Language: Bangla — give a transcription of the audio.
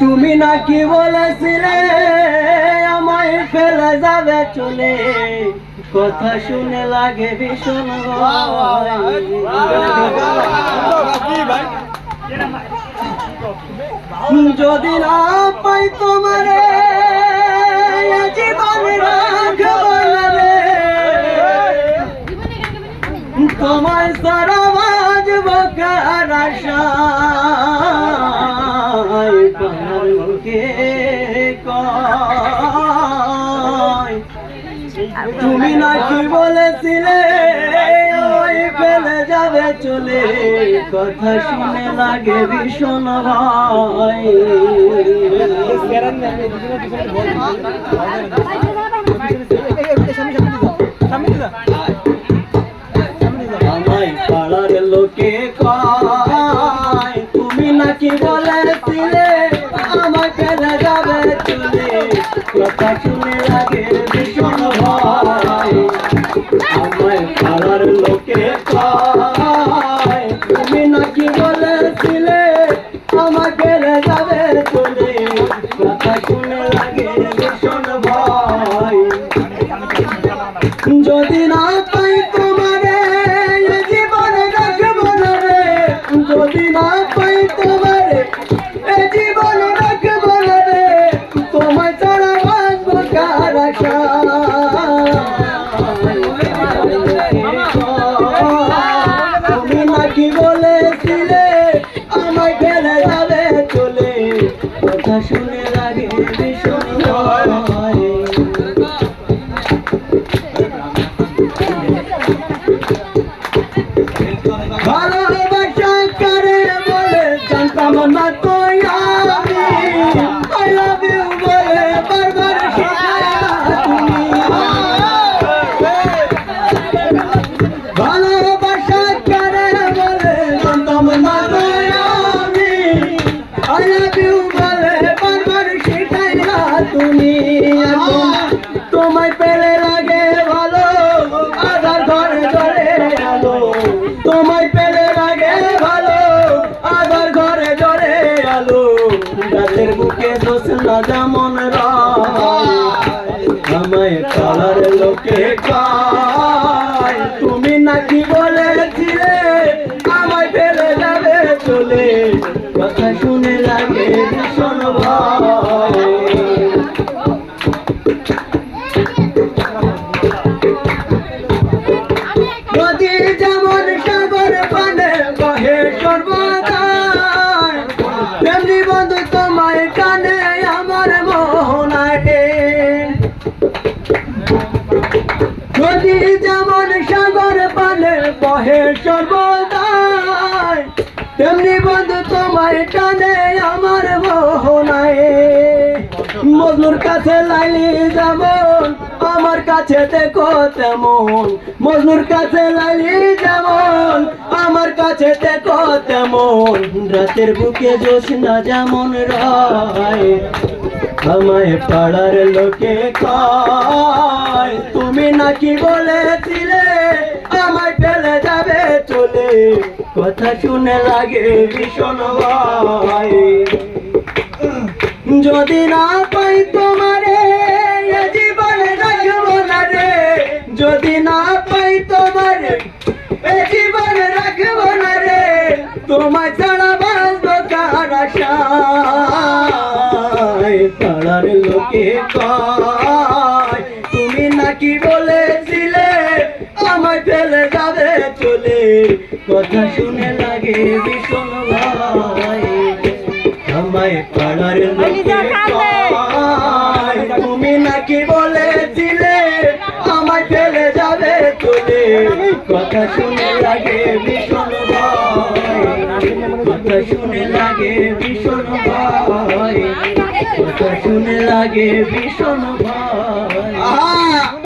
তুমি নাকি বলেছিলে, আমায় ফেলে যাবে চলে। কথা শুনে লাগে ভীষণ যদি না পাই তোমারে তোমায় সারা তুমি নাকি বলেছিলে ওই ফেলে যাবে চলে। কথা শুনে লাগে ভীষণ ভয়। তুমি বলে বলেছিলে আমায় ফেলে যাবে চলে কথা শুনে লাগে ভীষণ ভয়। আমার পাড়ার লোকে কথা শুনে লাগে ভীষণ ভয়। ভালোবাসা করে বলে জানতাম না তো না যেমন আমায় পাড়ার লোকে তুমি নাকি বলেছিলে আমায় ফেলে যাবে চলে? কথা শুনে লাগে ভীষণ ভয়। তোমায় কানে নদী যেমন সাগর পানে বহে সর্বদাই, তেমনি বন্ধু তোমায় টানে আমার মোহনায়। মজনুর কাছে লাইলি যেমন, আমার কাছে দেখো তেমন। মজনুর কাছে লাইলি যেমন, আমার কাছে দেখো তেমন। রাতের বুকে জোসনা যেমন রয়, আমায় পাড়ার লোকে কয় নাকি বলেছিলে, আমায় ফেলে যাবে চলে? কথা শুনে লাগে ভীষণ ভয়। যদি না পাই তোমারে জীবনে রাখব না রে। যদি না পাই তোমারে জীবনে রাখব না রে। তোমার ছাড়া বাঁচবো কার আশায় পাড়ার লোকে কয়, তুমি নাকি কথা শুনে লাগে ভীষণ ভয়। আমায় পাড়ার তুমি নাকি বলেছিলে আমায় ফেলে যাবে চলে কথা শুনে লাগে ভীষণ ভয়। কথা শুনে লাগে ভীষণ ভয়। কথা শুনে লাগে ভীষণ ভয়।